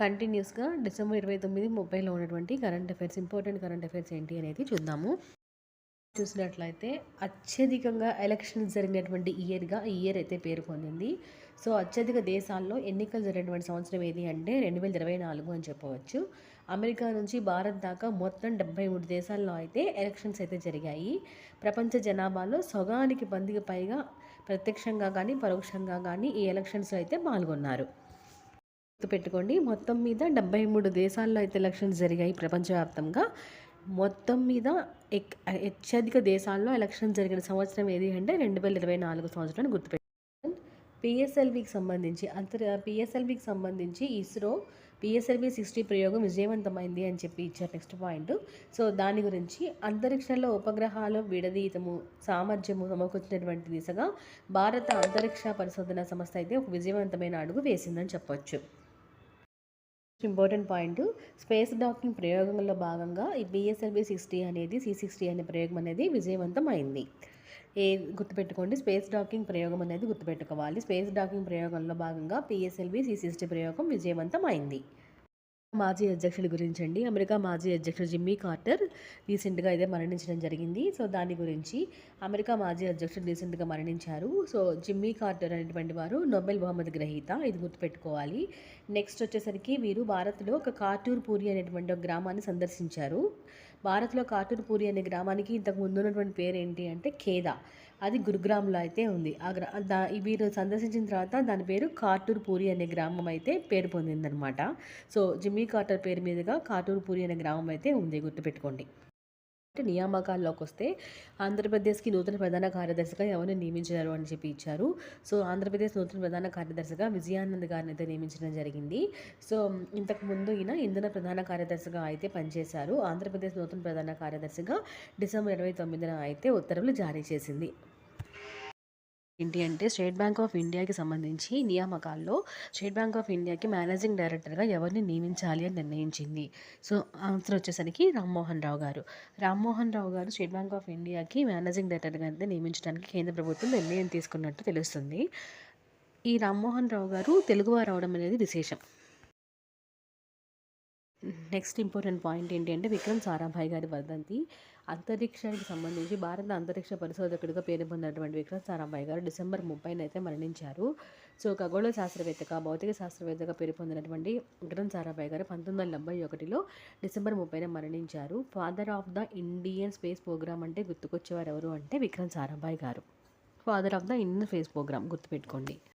కంటిన్యూస్గా డిసెంబర్ ఇరవై తొమ్మిది ముప్పైలో ఉన్నటువంటి current affairs important current affairs ఏంటి అనేది చూద్దాము. చూసినట్లయితే అత్యధికంగా ఎలక్షన్స్ జరిగినటువంటి ఇయర్గా ఈ ఇయర్ అయితే పేరు పొందింది. సో అత్యధిక దేశాల్లో ఎన్నికలు జరిగినటువంటి సంవత్సరం ఏది అంటే రెండు వేల ఇరవై నాలుగు అని చెప్పవచ్చు. అమెరికా నుంచి భారత్ దాకా మొత్తం డెబ్బై మూడు దేశాల్లో అయితే ఎలక్షన్స్ అయితే జరిగాయి. ప్రపంచ జనాభాలో సగానికి పందికి పైగా ప్రత్యక్షంగా కానీ పరోక్షంగా కానీ ఈ ఎలక్షన్స్లో అయితే పాల్గొన్నారు. గుర్తుపెట్టుకోండి మొత్తం మీద డెబ్బై మూడు దేశాల్లో అయితే ఎలక్షన్స్ జరిగాయి ప్రపంచవ్యాప్తంగా. మొత్తం మీద ఎక్ అత్యధిక దేశాల్లో ఎలక్షన్ జరిగిన సంవత్సరం ఏది అంటే రెండు వేల ఇరవై నాలుగు సంవత్సరాన్ని గుర్తుపెట్టుకోండి. పిఎస్ఎల్వికి సంబంధించి అంతర్ పిఎస్ఎల్వికి సంబంధించి ఇస్రో పిఎస్ఎల్వి సిక్స్టీ ప్రయోగం విజయవంతమైంది అని చెప్పి ఇచ్చారు నెక్స్ట్ పాయింట్. సో దాని గురించి అంతరిక్షంలో ఉపగ్రహాలు విడదీతము సామర్థ్యము సమకూర్చినటువంటి దిశగా భారత అంతరిక్ష పరిశోధన సంస్థ అయితే ఒక విజయవంతమైన అడుగు వేసిందని చెప్పొచ్చు. ఇంపార్టెంట్ పాయింట్ స్పేస్ డాకింగ్ ప్రయోగంలో భాగంగా ఈ బిఎస్ఎల్వి సిక్స్టీ అనేది సి సిక్స్టీ అనే ప్రయోగం అనేది విజయవంతం అయింది. ఏ గుర్తుపెట్టుకోండి స్పేస్ డాకింగ్ ప్రయోగం అనేది గుర్తుపెట్టుకోవాలి. స్పేస్ డాకింగ్ ప్రయోగంలో భాగంగా పిఎస్ఎల్వి సి సిక్స్టీ ప్రయోగం విజయవంతం అయింది. మాజీ అధ్యక్షుడి గురించి అండి అమెరికా మాజీ అధ్యక్షుడు జిమ్మీ కార్టర్ రీసెంట్గా ఇదే మరణించడం జరిగింది. సో దాని గురించి అమెరికా మాజీ అధ్యక్షుడు రీసెంట్గా మరణించారు. సో జిమ్మీ కార్టర్ అనేటువంటి వారు నోబెల్ బహుమతి గ్రహీత. ఇది గుర్తుపెట్టుకోవాలి. నెక్స్ట్ వచ్చేసరికి వీరు భారత్లో ఒక కాటూర్ పూరి అనేటువంటి ఒక గ్రామాన్ని సందర్శించారు. భారత్లో కాటూర్పూరి అనే గ్రామానికి ఇంతకు ముందు ఉన్నటువంటి పేరు ఏంటి అంటే ఖేదా. అది గురుగ్రామ్లో అయితే ఉంది. ఆ గ్రా దా వీరు సందర్శించిన తర్వాత దాని పేరు కాటూర్పూరి అనే గ్రామం అయితే పేరు పొందిందనమాట సో జిమ్మీ కార్టర్ పేరు మీదుగా కాటూర్పూరి అనే గ్రామం అయితే ఉంది గుర్తుపెట్టుకోండి. నియామకాల్లోకి వస్తే ఆంధ్రప్రదేశ్కి నూతన ప్రధాన కార్యదర్శిగా ఎవరిని నియమించారు అని చెప్పి ఇచ్చారు. సో ఆంధ్రప్రదేశ్ నూతన ప్రధాన కార్యదర్శిగా విజయానంద్ గారిని అయితే నియమించడం జరిగింది. సో ఇంతకు ముందు ఈయన ఇంధన ప్రధాన కార్యదర్శిగా అయితే పనిచేశారు. ఆంధ్రప్రదేశ్ నూతన ప్రధాన కార్యదర్శిగా డిసెంబర్ ఇరవై తొమ్మిదిన అయితే ఉత్తర్వులు జారీ చేసింది. ఏంటి అంటే స్టేట్ బ్యాంక్ ఆఫ్ ఇండియాకి సంబంధించి నియామకాల్లో స్టేట్ బ్యాంక్ ఆఫ్ ఇండియాకి మేనేజింగ్ డైరెక్టర్గా ఎవరిని నియమించాలి అని నిర్ణయించింది. సో ఆన్సర్ వచ్చేసరికి రామ్మోహన్ రావు గారు. రామ్మోహన్ రావు గారు స్టేట్ బ్యాంక్ ఆఫ్ ఇండియాకి మేనేజింగ్ డైరెక్టర్గా అయితే నియమించడానికి కేంద్ర ప్రభుత్వం నిర్ణయం తీసుకున్నట్టు తెలుస్తుంది. ఈ రామ్మోహన్ రావు గారు తెలుగువారు అవడం అనేది విశేషం. నెక్స్ట్ ఇంపార్టెంట్ పాయింట్ ఏంటి అంటే విక్రమ్ సారాభాయ్ గారి వర్ధంతి అంతరిక్షానికి సంబంధించి భారత అంతరిక్ష పరిశోధకుడిగా పేరు పొందినటువంటి విక్రమ్ సారాభాయ్ గారు డిసెంబర్ ముప్పైన అయితే మరణించారు. సో ఖగోళ శాస్త్రవేత్తగా భౌతిక శాస్త్రవేత్తగా పేరు పొందినటువంటి విక్రమ్ సారాభాయ్ గారు పంతొమ్మిది వందల డెబ్బై ఒకటిలో డిసెంబర్ ముప్పైన మరణించారు. Father of the Indian space programme అంటే గుర్తుకొచ్చేవారు ఎవరు అంటే విక్రమ్ సారాభాయ్ గారు. Father of the Indian space programme గుర్తుపెట్టుకోండి.